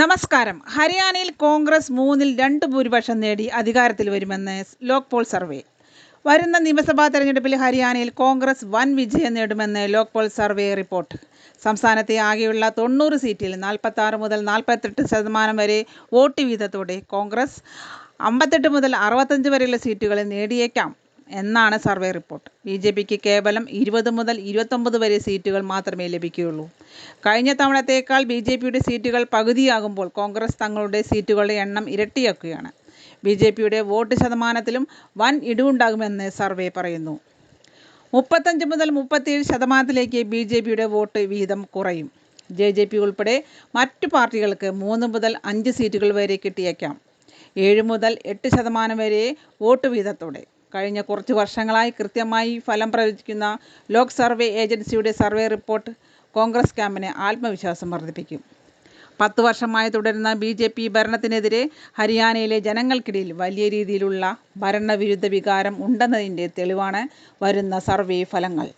നമസ്കാരം. ഹരിയാനയിൽ കോൺഗ്രസ് മൂന്നിൽ രണ്ട് ഭൂരിപക്ഷം നേടി അധികാരത്തിൽ വരുമെന്ന് ലോക്പോൾ സർവേ. വരുന്ന നിയമസഭാ തെരഞ്ഞെടുപ്പിൽ ഹരിയാനയിൽ കോൺഗ്രസ് വൻ വിജയം നേടുമെന്ന് ലോക്പോൾ സർവേ റിപ്പോർട്ട്. സംസ്ഥാനത്തെ ആകെയുള്ള തൊണ്ണൂറ് സീറ്റിൽ നാൽപ്പത്താറ് മുതൽ നാൽപ്പത്തെട്ട് ശതമാനം വരെ വോട്ട് വീതത്തോടെ കോൺഗ്രസ് അമ്പത്തെട്ട് മുതൽ അറുപത്തഞ്ച് വരെയുള്ള സീറ്റുകളിൽ നേടിയേക്കാം. എന്നാണ് സർവേ റിപ്പോർട്ട്. ബി ജെ പിക്ക് കേവലം ഇരുപത് മുതൽ ഇരുപത്തൊമ്പത് വരെ സീറ്റുകൾ മാത്രമേ ലഭിക്കുകയുള്ളൂ. കഴിഞ്ഞ തവണത്തേക്കാൾ ബി ജെ പിയുടെ സീറ്റുകൾ പകുതിയാകുമ്പോൾ കോൺഗ്രസ് തങ്ങളുടെ സീറ്റുകളുടെ എണ്ണം ഇരട്ടിയാക്കുകയാണ്. ബി ജെ പിയുടെ വോട്ട് ശതമാനത്തിലും വൻ ഇടിവുണ്ടാകുമെന്ന് സർവേ പറയുന്നു. മുപ്പത്തഞ്ച് മുതൽ മുപ്പത്തിയേഴ് ശതമാനത്തിലേക്ക് ബി ജെ പിയുടെ വോട്ട് വിഹിതം കുറയും. ജെ ജെ പി ഉൾപ്പെടെ മറ്റു പാർട്ടികൾക്ക് മൂന്ന് മുതൽ അഞ്ച് സീറ്റുകൾ വരെ കിട്ടിയേക്കാം. ഏഴ് മുതൽ എട്ട് ശതമാനം വരെ വോട്ട് വീതത്തോടെ. കഴിഞ്ഞ കുറച്ച് വർഷങ്ങളായി കൃത്യമായി ഫലം പ്രവചിക്കുന്ന ലോക് സർവേ ഏജൻസിയുടെ സർവേ റിപ്പോർട്ട് കോൺഗ്രസ് ക്യാമ്പിന് ആത്മവിശ്വാസം വർദ്ധിപ്പിക്കും. പത്ത് വർഷമായി തുടരുന്ന ബി ജെ പി ഭരണത്തിനെതിരെ ഹരിയാനയിലെ ജനങ്ങൾക്കിടയിൽ വലിയ രീതിയിലുള്ള ഭരണവിരുദ്ധ വികാരം ഉണ്ടെന്നതിന്റെ തെളിവാണ് വരുന്ന സർവേ ഫലങ്ങൾ.